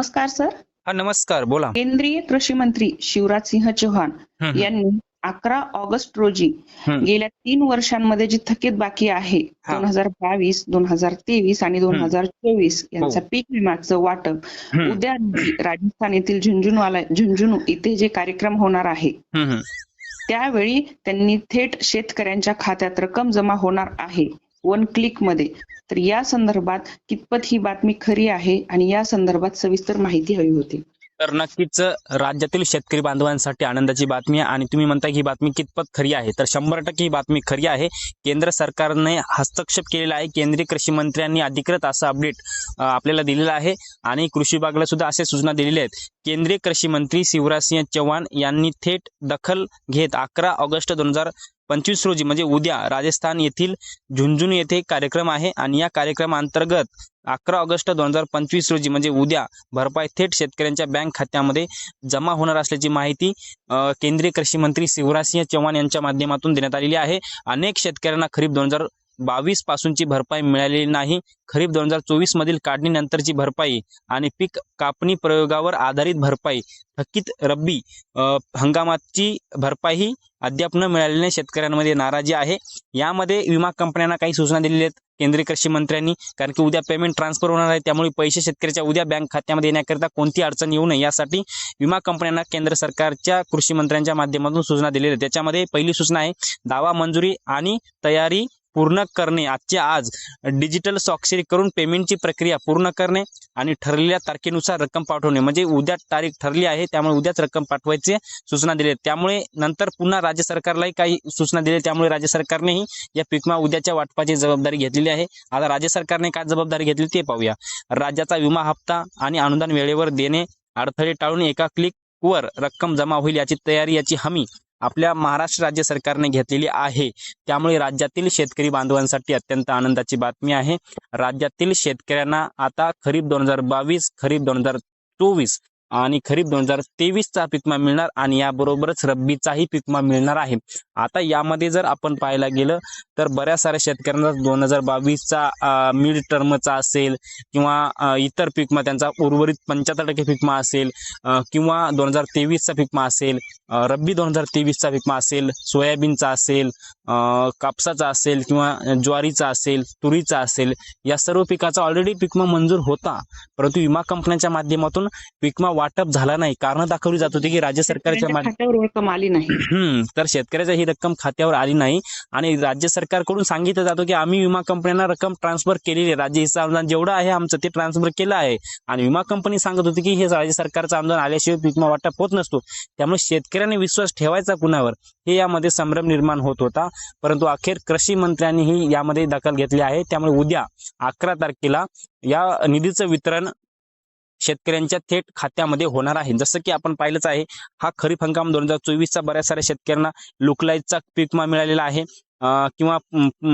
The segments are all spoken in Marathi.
नमस्कार सर हा नमस्कार बोला केंद्रीय कृषी मंत्री शिवराज सिंह चौहान यांनी अकरा ऑगस्ट रोजी. गेल्या तीन वर्षांमध्ये जी थकीत बाकी आहे हा. दोन हजार बावीस दोन हजार तेवीस आणि दोन हजार चोवीस यांचं पीक विम्याचं वाटप हो. उद्या रोजी राजस्थान येथील झुंझुनवाला झुंझुनू इथे जे कार्यक्रम होणार आहे. त्यावेळी त्यांनी थेट शेतकऱ्यांच्या खात्यात रक्कम जमा होणार आहे वन क्लिकमध्ये. तर या संदर्भात कितपत ही बातमी खरी आहे आणि या संदर्भात सविस्तर माहिती हवी होती. तर नक्कीच राज्यातील शेतकरी बांधवांसाठी आनंदाची बातमी आहे आणि तुम्ही म्हणता की ही बातमी कितपत खरी आहे. तर शंभर टक्के ही बातमी खरी आहे. केंद्र सरकारने हस्तक्षेप केलेला आहे. केंद्रीय कृषी मंत्र्यांनी अधिकृत असं अपडेट आपल्याला दिलेलं आहे आणि कृषी विभागाला सुद्धा असे सूचना दिलेल्या आहेत. केंद्रीय कृषी मंत्री शिवराज सिंह चौहान यांनी थेट दखल घेत अकरा ऑगस्ट दोन हजार पंचवीस रोजी म्हणजे उद्या राजस्थान येथील झुंझुनू येथे एक कार्यक्रम आहे आणि या कार्यक्रमाअंतर्गत अकरा ऑगस्ट दोन हजार पंचवीस रोजी म्हणजे उद्या भरपाई थेट शेतकऱ्यांच्या बँक खात्यामध्ये जमा होणार असल्याची माहिती केंद्रीय कृषी मंत्री शिवराज सिंह चौहान यांच्या माध्यमातून देण्यात आलेली आहे. अनेक शेतकऱ्यांना खरीप दोन हजार बावीस पासूनची भरपाई मिळालेली नाही. खरीप दोन हजार चोवीस मधील काढणीनंतरची भरपाई आणि पीक कापणी प्रयोगावर आधारित भरपाई. थकीत रब्बी हंगामाची भरपाई अद्याप न मिळाल्याने शेतकऱ्यांमध्ये नाराजी आहे. यामध्ये विमा कंपन्यांना काही सूचना दिलेल्या आहेत. केंद्रीय कृषी मंत्र्यांनी कारण की उद्या पेमेंट ट्रान्सफर होणार आहे त्यामुळे पैसे शेतकऱ्याच्या उद्या बँक खात्यामध्ये येण्याकरिता कोणती अडचण येऊ नये यासाठी विमा कंपन्यांना केंद्र सरकारच्या कृषी मंत्र्यांच्या माध्यमातून सूचना दिलेल्या आहेत. त्याच्यामध्ये पहिली सूचना आहे दावा मंजुरी आणि तयारी पूर्ण करणे आजच्या आज डिजिटल स्वाक्षरी करून पेमेंटची प्रक्रिया पूर्ण करणे आणि ठरलेल्या तारखेनुसार रक्कम पाठवणे. म्हणजे उद्या तारीख ठरली आहे त्यामुळे उद्याच रक्कम पाठवायची सूचना दिली त्यामुळे नंतर पुन्हा राज्य सरकारलाही काही सूचना दिली त्यामुळे राज्य सरकारनेही या पिकमा उद्याच्या वाटपाची जबाबदारी घेतलेली आहे. आता राज्य सरकारने काय जबाबदारी घेतली ते पाहूया. राज्याचा विमा हप्ता आणि अनुदान वेळेवर देणे अडथळे टाळून एका क्लिक वर रक्कम जमा होईल याची तयारी याची हमी आपल्या महाराष्ट्र राज्य सरकारने घेतलेली आहे. त्यामुळे राज्यातील शेतकरी बांधवांसाठी अत्यंत आनंदाची बातमी आहे. राज्यातील शेतकऱ्यांना आता खरीप दोन हजार बावीस खरीप दोन हजार चोवीस आणि खरीप दोन हजार तेवीसचा पिकमा मिळणार आणि याबरोबरच रब्बीचाही पिकमा मिळणार आहे. आता यामध्ये जर आपण पाहायला गेलं तर बऱ्याच साऱ्या शेतकऱ्यांना दोन हजार बावीसचा मिड टर्मचा असेल किंवा इतर पिकमा त्यांचा उर्वरित पंच्याहत्तर टक्के पिकमा असेल किंवा दोन हजार तेवीसचा पिकमा असेल रब्बी दोन हजार तेवीसचा पिकमा असेल सोयाबीनचा असेल कापसाचा असेल किंवा ज्वारीचा असेल तुरीचा असेल या सर्व पिकाचा ऑलरेडी पिकमा मंजूर होता. परंतु विमा कंपन्यांच्या माध्यमातून पिकमा वाटप झाला नाही. कारण दाखवली जात होती की राज्य सरकारच्या रक्कम आली नाही. तर शेतकऱ्याच्या ही रक्कम खात्यावर आली नाही. आणि राज्य सरकारकडून सांगितलं जातं की आम्ही विमा कंपन्यांना रक्कम ट्रान्सफर केलेली आहे. राज्य हिस्सा अनुदान जेवढं आहे आमचं ते ट्रान्सफर केलं आहे. आणि विमा कंपनी सांगत होती की हे राज्य सरकारचं अनुदान आल्याशिवाय विमा वाटप होत नसतो. त्यामुळे शेतकऱ्यांनी विश्वास ठेवायचा कुणावर? हे यामध्ये संभ्रम निर्माण होत होता. परंतु अखेर कृषी मंत्र्यांनीही यामध्ये दखल घेतली आहे. त्यामुळे उद्या अकरा तारखेला या निधीचं वितरण शेतकऱ्यांच्या थेट खात्यामध्ये होणार आहे. जसं की आपण पाहिलंच आहे हा खरीप हंगाम दोन हजार चोवीसचा बऱ्याच साऱ्या शेतकऱ्यांना लुकलाईजचा पीक मिळालेला आहे. किंवा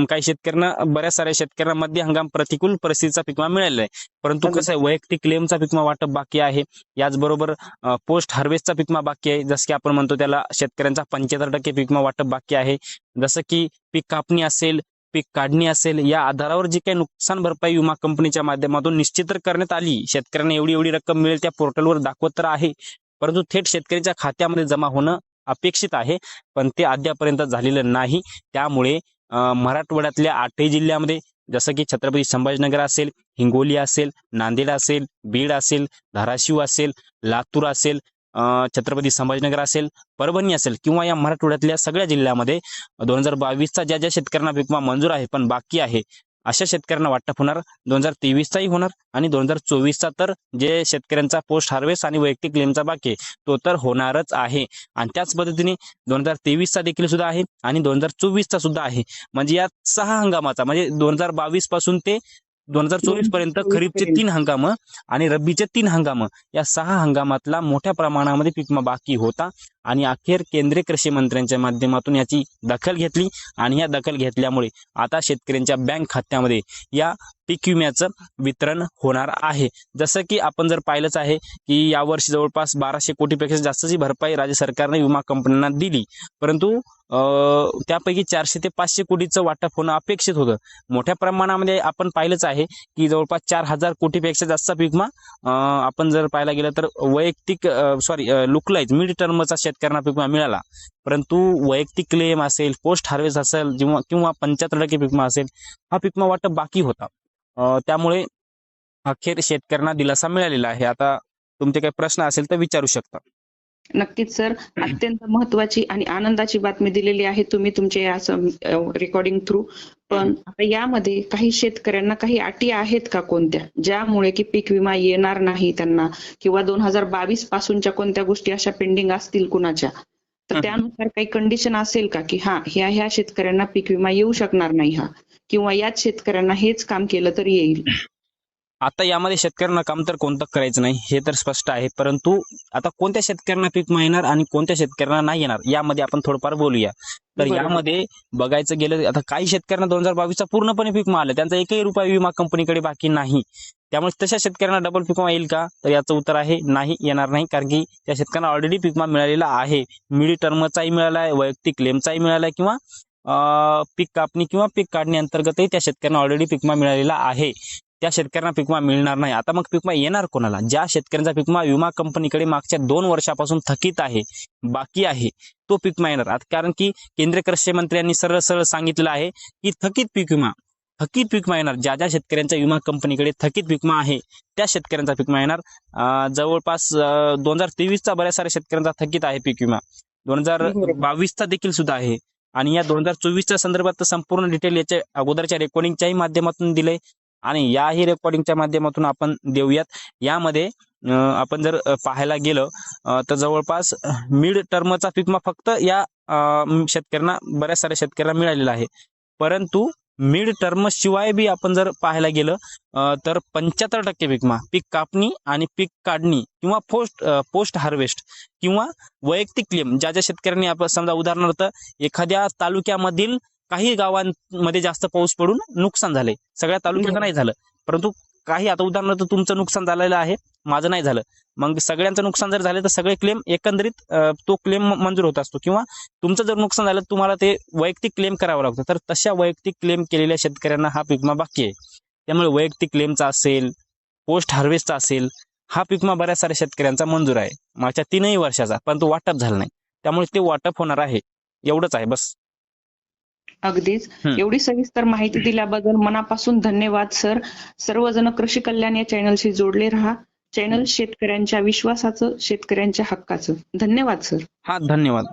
काही शेतकऱ्यांना बऱ्याच साऱ्या शेतकऱ्यांना मध्य हंगाम प्रतिकूल परिस्थितीचा पिकमा मिळालेला आहे. परंतु कसं आहे वैयक्तिक क्लेमचा पिकमा वाटप बाकी आहे. याचबरोबर पोस्ट हार्वेस्टचा पिकमा बाकी आहे. जसं की आपण म्हणतो त्याला शेतकऱ्यांचा पंच्याहत्तर टक्के पिकमा वाटप बाकी आहे. जसं की पीक कापणी असेल पीक काढणी असेल या आधारावर जी काही नुकसान भरपाई विमा कंपनीच्या माध्यमातून निश्चित तर करण्यात आली शेतकऱ्यांना एवढी एवढी रक्कम मिळेल त्या पोर्टलवर दाखवत तर आहे. परंतु थेट शेतकऱ्याच्या खात्यामध्ये जमा होणं अपेक्षित आहे पण ते अद्यापर्यंत झालेलं नाही. त्यामुळे मराठवाड्यातल्या आठही जिल्ह्यामध्ये जसं की छत्रपती संभाजीनगर असेल हिंगोली असेल नांदेड असेल बीड असेल धाराशिव असेल लातूर असेल अं, छत्रपती संभाजीनगर असेल परभणी असेल किंवा या मराठवाड्यातल्या सगळ्या जिल्ह्यामध्ये दोन हजार बावीसचा ज्या ज्या शेतकऱ्यांना पिकमा मंजूर आहे पण बाकी आहे अशा शेतकऱ्यांना वाटप होणार. दोन हजार तेवीसचाही होणार आणि दोन हजार चोवीसचा तर जे शेतकऱ्यांचा पोस्ट हार्वेस्ट आणि वैयक्तिक क्लेमचा बाकी तो तर होणारच आहे. आणि त्याच पद्धतीने दोन हजार तेवीसचा देखील सुद्धा आहे आणि दोन हजार चोवीसचा सुद्धा आहे. म्हणजे या सहा हंगामाचा म्हणजे दोन हजार बावीसपासून ते दोन हजार चोवीसपर्यंत खरीपचे तीन हंगाम आणि रब्बीचे तीन हंगाम या सहा हंगामातला मोठ्या प्रमाणामध्ये पिकमा बाकी होता. आणि अखेर केंद्रीय कृषी मंत्र्यांच्या माध्यमातून याची दखल घेतली आणि या दखल घेतल्यामुळे आता शेतकऱ्यांच्या बँक खात्यामध्ये या पीक विम्याचं वितरण होणार आहे. जसं की आपण जर पाहिलंच आहे की यावर्षी जवळपास बाराशे कोटीपेक्षा जास्तची भरपाई राज्य सरकारने विमा कंपन्यांना दिली. परंतु त्यापैकी चारशे ते पाचशे कोटीचं वाटप होणं अपेक्षित होतं. मोठ्या प्रमाणामध्ये आपण पाहिलंच आहे की जवळपास चार हजार कोटीपेक्षा जास्त पीक विमा आपण जर पाहायला गेलं तर वैयक्तिक सॉरी लुकलाईज मिड टर्मचा शेत शेतकऱ्यांना पीक विमा मिळाला. परंतु वैयक्तिक क्लेम असेल पोस्ट हार्वेस्ट असेल किंवा किंवा पंच्याहत्तर टक्के पीक विमा असेल हा पीक विमा वाटप बाकी होता. त्यामुळे अखेर शेतकऱ्यांना दिलासा मिळालेला आहे. आता तुमचे काही प्रश्न असेल तर विचारू शकता. नक्कीच सर. अत्यंत महत्वाची आणि आनंदाची बातमी दिलेली आहे तुम्ही तुमच्या या रेकॉर्डिंग थ्रू पण आता यामध्ये काही शेतकऱ्यांना काही अटी आहेत का कोणत्या? ज्यामुळे की पीक विमा येणार नाही त्यांना? किंवा दोन हजार बावीस पासूनच्या कोणत्या गोष्टी अशा पेंडिंग असतील कुणाच्या? तर. त्यानुसार काही कंडिशन असेल का की हा ह्या ह्या शेतकऱ्यांना पीक विमा येऊ शकणार नाही हा? किंवा याच शेतकऱ्यांना हेच काम केलं तर येईल? आता यामध्ये शेतकऱ्यांना काम तर कोणतं करायचं नाही हे तर स्पष्ट आहे. परंतु आता कोणत्या शेतकऱ्यांना पीक येणार आणि कोणत्या शेतकऱ्यांना नाही येणार यामध्ये आपण थोडंफार बोलूया. तर. यामध्ये बघायचं गेलं आता काही शेतकऱ्यांना दोन हजार बावीसचा पूर्णपणे पीक आला त्यांचा एकही रुपया विमा कंपनीकडे बाकी नाही. त्यामुळे तशा शेतकऱ्यांना डबल पीक येईल का? तर याचं उत्तर आहे नाही येणार नाही कारण की त्या शेतकऱ्यांना ऑलरेडी पीक मिळालेला आहे. मिडी टर्मचाही मिळाला आहे वैयक्तिक क्लेमचाही मिळाला आहे किंवा पीक कापणी किंवा पीक काढणी अंतर्गतही त्या शेतकऱ्यांना ऑलरेडी पीक मिळालेला आहे. त्या शेतकऱ्यांना पिकमा विमा मिळणार नाही. आता मग पीक विमा येणार कोणाला? ज्या शेतकऱ्यांचा पीक विमा विमा कंपनीकडे मागच्या दोन वर्षापासून थकीत आहे बाकी आहे तो पीक येणार. कारण की केंद्रीय कृषी मंत्र्यांनी सरळ सरळ सांगितलं आहे की थकीत पीक विमा थकीत पीक येणार. ज्या ज्या शेतकऱ्यांच्या विमा कंपनीकडे थकीत पिकमा आहे त्या शेतकऱ्यांचा पीक येणार. जवळपास दोन हजार तेवीसचा बऱ्याच साऱ्या शेतकऱ्यांचा थकीत आहे पीक विमा. दोन हजार बावीसचा देखील सुद्धा आहे. आणि या दोन हजार चोवीसच्या संदर्भात संपूर्ण डिटेल याच्या अगोदरच्या रेकॉर्डिंगच्याही माध्यमातून दिले आणि याही रेकॉर्डिंगच्या माध्यमातून आपण देऊयात. यामध्ये आपण जर पाहायला गेलं तर जवळपास मिड टर्मचा पिकमा फक्त या शेतकऱ्यांना बऱ्याच साऱ्या शेतकऱ्यांना मिळालेला आहे. परंतु मिड टर्म शिवाय बी आपण जर पाहायला गेलं तर पंच्याहत्तर टक्के पिकमा पीक कापणी आणि पीक काढणी किंवा पोस्ट पोस्ट हार्वेस्ट किंवा वैयक्तिक क्लेम ज्या ज्या शेतकऱ्यांनी आपण समजा उदाहरणार्थ एखाद्या तालुक्यामधील काही गावांमध्ये जास्त पाऊस पडून नुकसान झालंय. सगळ्या तालुक्याचं नाही झालं. परंतु काही आता उदाहरणार्थ तुमचं नुकसान झालेलं आहे माझं नाही झालं. मग सगळ्यांचं नुकसान जर झालं तर सगळे क्लेम एकंदरीत तो क्लेम मंजूर होत असतो. किंवा तुमचं जर नुकसान झालं तुम्हाला ते वैयक्तिक क्लेम करावं लागतं. तर तशा वैयक्तिक क्लेम केलेल्या शेतकऱ्यांना हा पिकमा बाकी आहे. त्यामुळे वैयक्तिक क्लेमचा असेल पोस्ट हार्वेस्टचा असेल हा पिकमा बऱ्याच साऱ्या शेतकऱ्यांचा मंजूर आहे. मागच्या तीनही वर्षाचा पण तो वाटप झाला नाही. त्यामुळे ते वाटप होणार आहे. एवढंच आहे बस. अगदीच. एवढी सविस्तर माहिती दिल्याबद्दल मनापासून धन्यवाद सर. सर्वजण कृषी कल्याण या चॅनलशी जोडले राहा. चॅनल शेतकऱ्यांच्या विश्वासाचं शेतकऱ्यांच्या हक्काचं. धन्यवाद सर. हा धन्यवाद.